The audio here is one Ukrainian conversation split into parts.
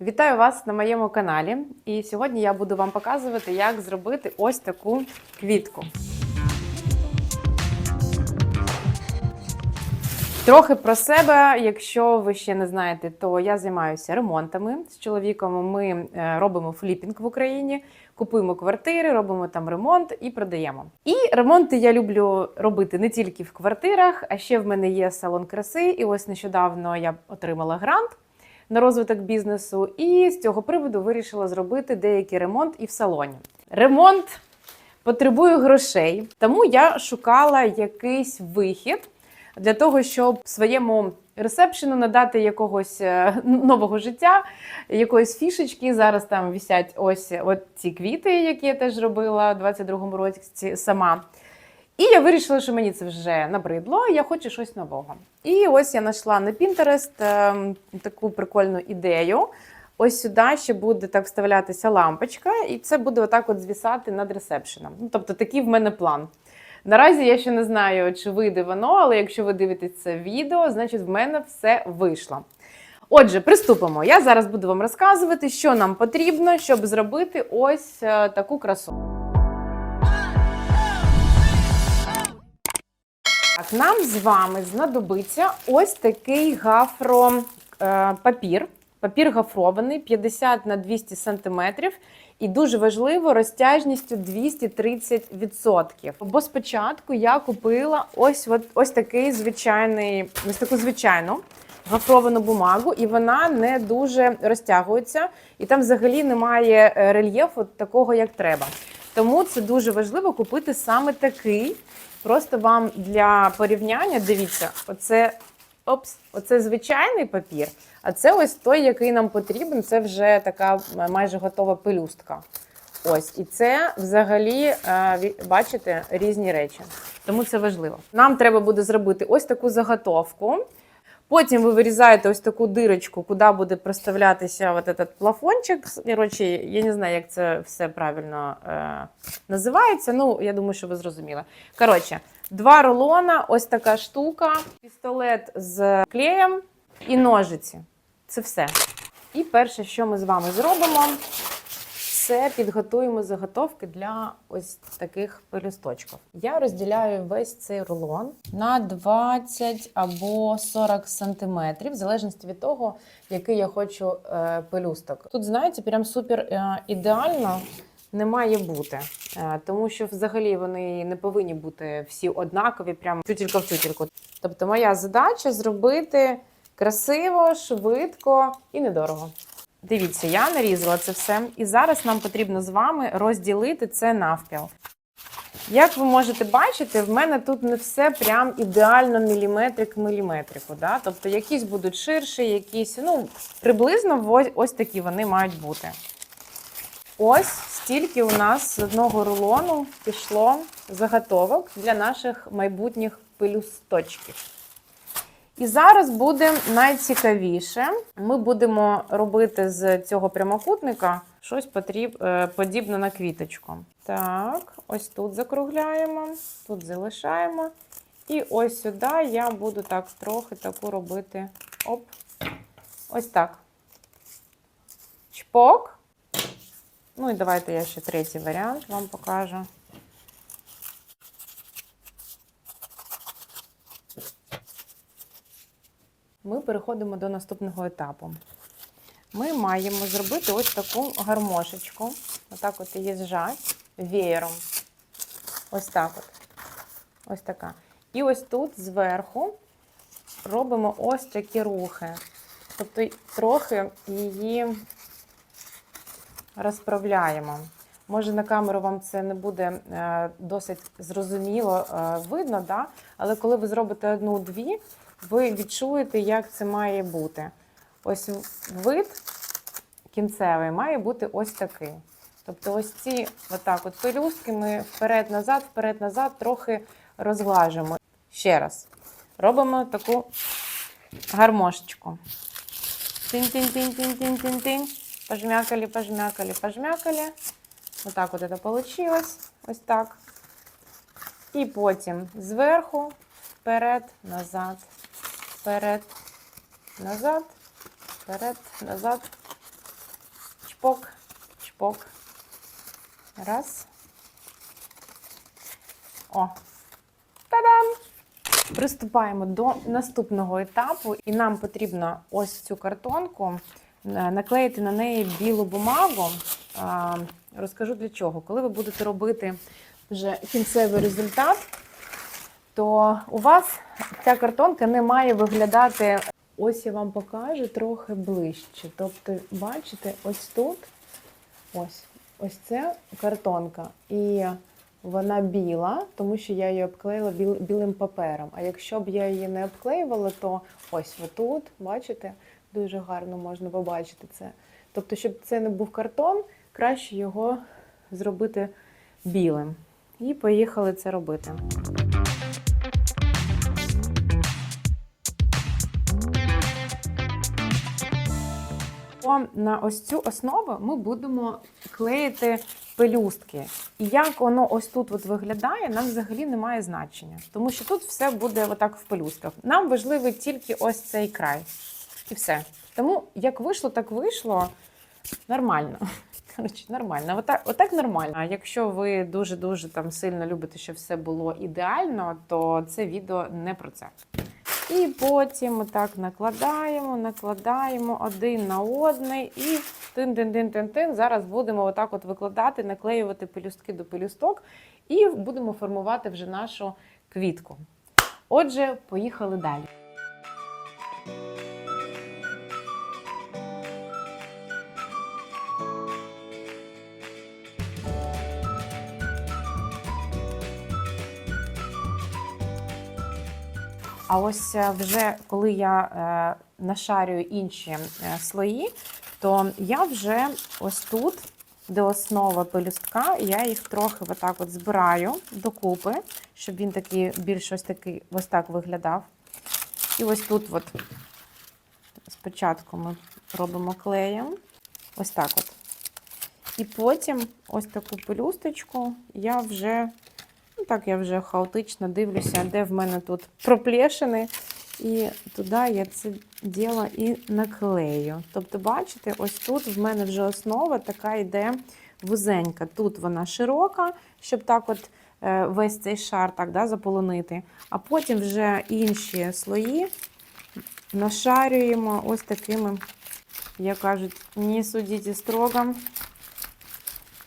Вітаю вас на моєму каналі. І сьогодні я буду вам показувати, як зробити ось таку квітку. Трохи про себе, якщо ви ще не знаєте, то я займаюся ремонтами з чоловіком. Ми е, робимо фліпінг в Україні, купуємо квартири, робимо там ремонт і продаємо. І ремонти я люблю робити не тільки в квартирах, а ще в мене є салон краси. І ось нещодавно я отримала грант на розвиток бізнесу, і з цього приводу вирішила зробити деякий ремонт і в салоні. Ремонт потребує грошей, тому я шукала якийсь вихід для того, щоб своєму ресепшену надати якогось е, нового життя, якоїсь фішечки. Зараз там висять ось от ці квіти, які я теж робила у 22-му році сама. І я вирішила, що мені це вже набридло, я хочу щось нового. І ось я знайшла на Pinterest ем, таку прикольну ідею. Ось сюди ще буде так вставлятися лампочка, і це буде отак от звісати над ресепшеном. Ну, тобто такий в мене план. Наразі я ще не знаю, чи вийде воно, але якщо ви дивитесь це відео, значить в мене все вийшло. Отже, приступимо. Я зараз буду вам розказувати, що нам потрібно, щоб зробити ось е, таку красу. Так, нам з вами знадобиться ось такий гафропапір. Папір гафрований 50 на 200 см. І дуже важливо розтяжністю 230%. Бо спочатку я купила ось, от, ось такий звичайний, ось таку звичайну гофровану бумагу, і вона не дуже розтягується, і там взагалі немає е, рельєфу такого, як треба. Тому це дуже важливо купити саме такий. Просто вам для порівняння дивіться, оце опс, оце звичайний папір, а це ось той, який нам потрібен. Це вже така майже готова пелюстка. Ось, і це взагалі, е, бачите, різні речі. Тому це важливо. Нам треба буде зробити ось таку заготовку. Потім ви вирізаєте ось таку дирочку, куди буде проставлятися от этот плафончик. Коротше, я не знаю, як це все правильно е, називається. Ну, я думаю, що ви зрозуміли. Коротше, два рулона, ось така штука, пістолет з клеєм і ножиці. Це все. І перше, що ми з вами зробимо, це підготуємо заготовки для ось таких пелюсточків. Я розділяю весь цей рулон на 20 або 40 сантиметрів, в залежності від того, який я хочу е, пелюсток. Тут, знаєте, прям супер е, ідеально. Не має бути, Е, тому що взагалі вони не повинні бути всі однакові, прям тютілька в тютільку. Тобто, моя задача зробити красиво, швидко і недорого. Дивіться, я нарізала це все, і зараз нам потрібно з вами розділити це навпіл. Як ви можете бачити, в мене тут не все прям ідеально міліметрик міліметрику. Да? Тобто якісь будуть ширші, якісь, ну, приблизно ось, ось такі вони мають бути. Ось стільки у нас з одного рулону пішло заготовок для наших майбутніх пелюсточків. І зараз буде найцікавіше. Ми будемо робити з цього прямокутника щось потріб, е, подібне на квіточку. Так, ось тут закругляємо, тут залишаємо. І ось сюди я буду так трохи таку робити. Оп. Ось так. Чпок. Ну і давайте я ще третій варіант вам покажу. Ми переходимо до наступного етапу. Ми маємо зробити ось таку гармошечку. Отак от її зжати веєром. Ось так от. Ось така. І ось тут зверху робимо ось такі рухи. Тобто трохи її розправляємо. Може, на камеру вам це не буде е, досить зрозуміло е, видно, да? але коли ви зробите одну-дві, ви відчуєте, як це має бути. Ось вид кінцевий має бути ось такий. Тобто, ось ці отак от пелюстки ми вперед-назад, вперед-назад трохи розглажуємо. Ще раз. Робимо таку гармошечку. Тинь-тинь-тинь-тинь-тинь-тинь-тинь. Пожмякали, пожмякали, пожмякали. Вот так вот это получилось. Ось так. І потім зверху, вперед, назад, вперед, назад, вперед, назад, чпок, чпок. Раз. О. Та-дам! Приступаємо до наступного етапу, і нам потрібно ось цю картонку е, наклеїти на неї білу бумагу. Розкажу для чого. Коли ви будете робити вже кінцевий результат, то у вас ця картонка не має виглядати. Ось я вам покажу трохи ближче. Тобто, бачите, ось тут, ось, ось це картонка. І вона біла, тому що я її обклеїла біл- білим папером. А якщо б я її не обклеювала, то ось отут, бачите, дуже гарно можна побачити це. Тобто, щоб це не був картон, краще його зробити білим. І поїхали це робити. На ось цю основу ми будемо клеїти пелюстки. І як воно ось тут от виглядає, нам взагалі не має значення, тому що тут все буде отак в пелюстках. Нам важливий тільки ось цей край. І все. Тому як вийшло, так вийшло. Нормально. Коротше, нормально. Отак, отак нормально. А якщо ви дуже-дуже там сильно любите, щоб все було ідеально, то це відео не про це. І потім так накладаємо, накладаємо один на одний і тин-тин-тин-тин-тин. Зараз будемо отак от викладати, наклеювати пелюстки до пелюсток і будемо формувати вже нашу квітку. Отже, поїхали далі. А ось е, вже коли я е, нашарюю інші е, слої, то я вже ось тут, де основа пелюстка, я їх трохи отак от збираю докупи, щоб він такий більш ось такий ось так виглядав. І ось тут, от, спочатку ми робимо клеєм, ось так от. І потім ось таку пелюсточку я вже так я вже хаотично дивлюся, де в мене тут проплешини. І туди я це діло і наклею. Тобто, бачите, ось тут в мене вже основа така йде вузенька. Тут вона широка, щоб так от е, весь цей шар так, да, заполонити. А потім вже інші слої нашарюємо ось такими, як кажуть, не судіть строго.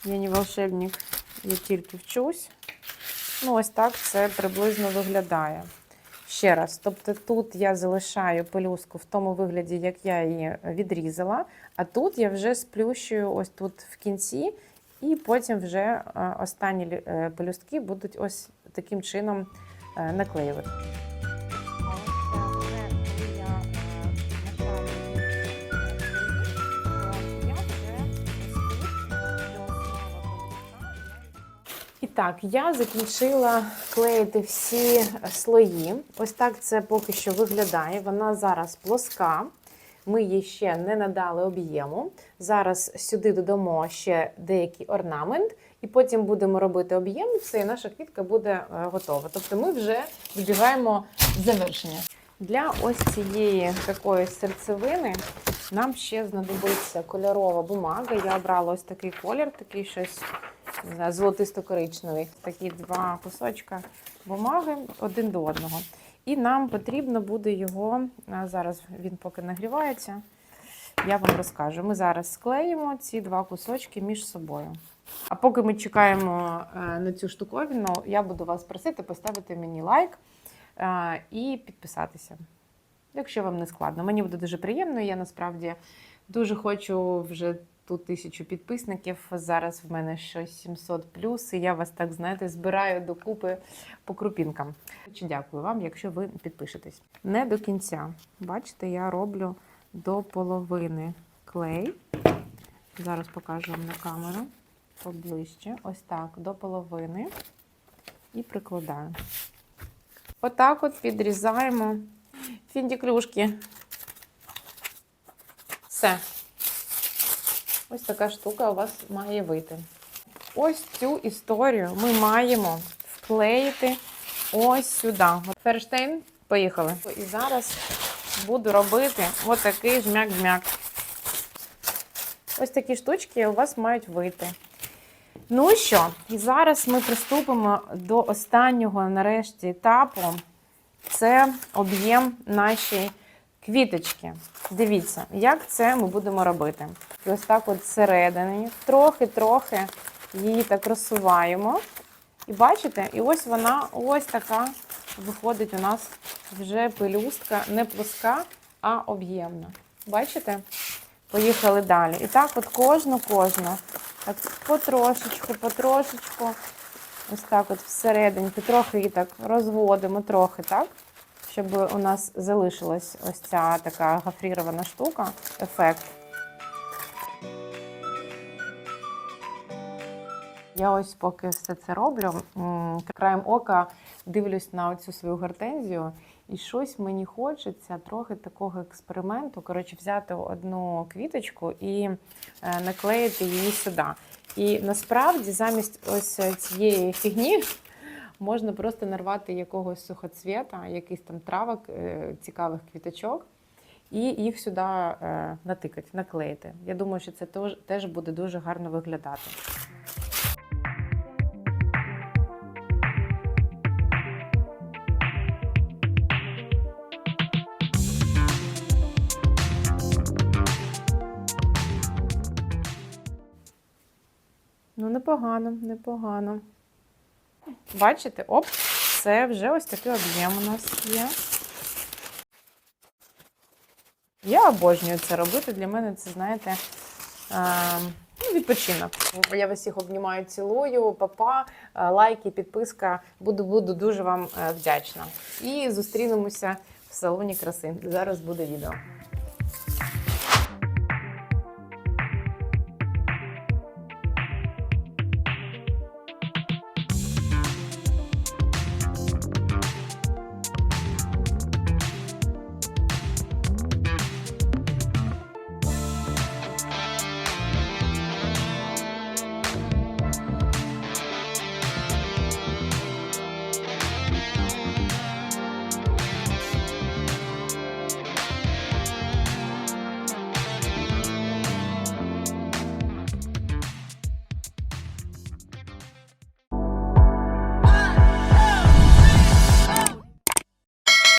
Я не волшебник, я тільки вчусь. Ну, ось так це приблизно виглядає. Ще раз, тобто тут я залишаю пелюску в тому вигляді, як я її відрізала, а тут я вже сплющую ось тут в кінці, і потім вже е, останні е, пелюстки будуть ось таким чином е, наклеювати. І так, я закінчила клеїти всі слої. Ось так це поки що виглядає. Вона зараз плоска. Ми їй ще не надали об'єму. Зараз сюди додамо ще деякий орнамент, і потім будемо робити об'єм, і все, і наша квітка буде е, готова. Тобто ми вже добігаємо завершення. Для ось цієї такої серцевини нам ще знадобиться кольорова бумага. Я обрала ось такий колір, такий щось золотисто-коричневий. Такі два кусочка бумаги один до одного. І нам потрібно буде його, зараз він поки нагрівається, я вам розкажу. Ми зараз склеїмо ці два кусочки між собою. А поки ми чекаємо е, на цю штуковину, я буду вас просити поставити мені лайк е, і підписатися. Якщо вам не складно, мені буде дуже приємно. Я насправді дуже хочу вже тут тисячу підписників. Зараз в мене щось 700 плюс, і я вас так знаєте збираю докупи по крупінкам. Дякую вам, якщо ви підпишетесь. Не до кінця. Бачите, я роблю до половини клей. Зараз покажу вам на камеру поближче. Ось так, до половини. І прикладаю. Отак от підрізаємо фіндіклюшки. Все. Ось така штука у вас має вийти. Ось цю історію ми маємо вклеїти ось сюди. Ферштейн, поїхали. І зараз буду робити отакий жмяк-жмяк. ось такі штучки у вас мають вийти. Ну що, і зараз ми приступимо до останнього нарешті етапу. Це об'єм нашої квіточки. Дивіться, як це ми будемо робити. Ось так от всередині, трохи-трохи її так розсуваємо. І бачите, і ось вона ось така виходить у нас вже пелюстка, не плоска, а об'ємна. Бачите? Поїхали далі. І так, от кожну, кожну. Так, потрошечку, потрошечку. Ось так от всередині, трохи її так розводимо, трохи, так? Щоб у нас залишилась ось ця така гофрірована штука, ефект. Я ось поки все це роблю, краєм ока дивлюсь на цю свою гортензію, і щось мені хочеться трохи такого експерименту. Коротше, взяти одну квіточку і е, наклеїти її сюди. І насправді замість ось цієї фігні можна просто нарвати якогось сухоцвіта, якийсь там травок, е, цікавих квіточок. І їх сюди е, натикати, наклеїти. Я думаю, що це теж- теж буде дуже гарно виглядати. Ну, непогано, непогано. Бачите, оп, це вже ось такий об'єм у нас є. Я обожнюю це робити. Для мене це, знаєте, ну, відпочинок. Я вас всіх обнімаю, цілую, папа, е, лайки, підписка. Буду, буду дуже вам е, вдячна. І зустрінемося в салоні краси. Зараз буде відео.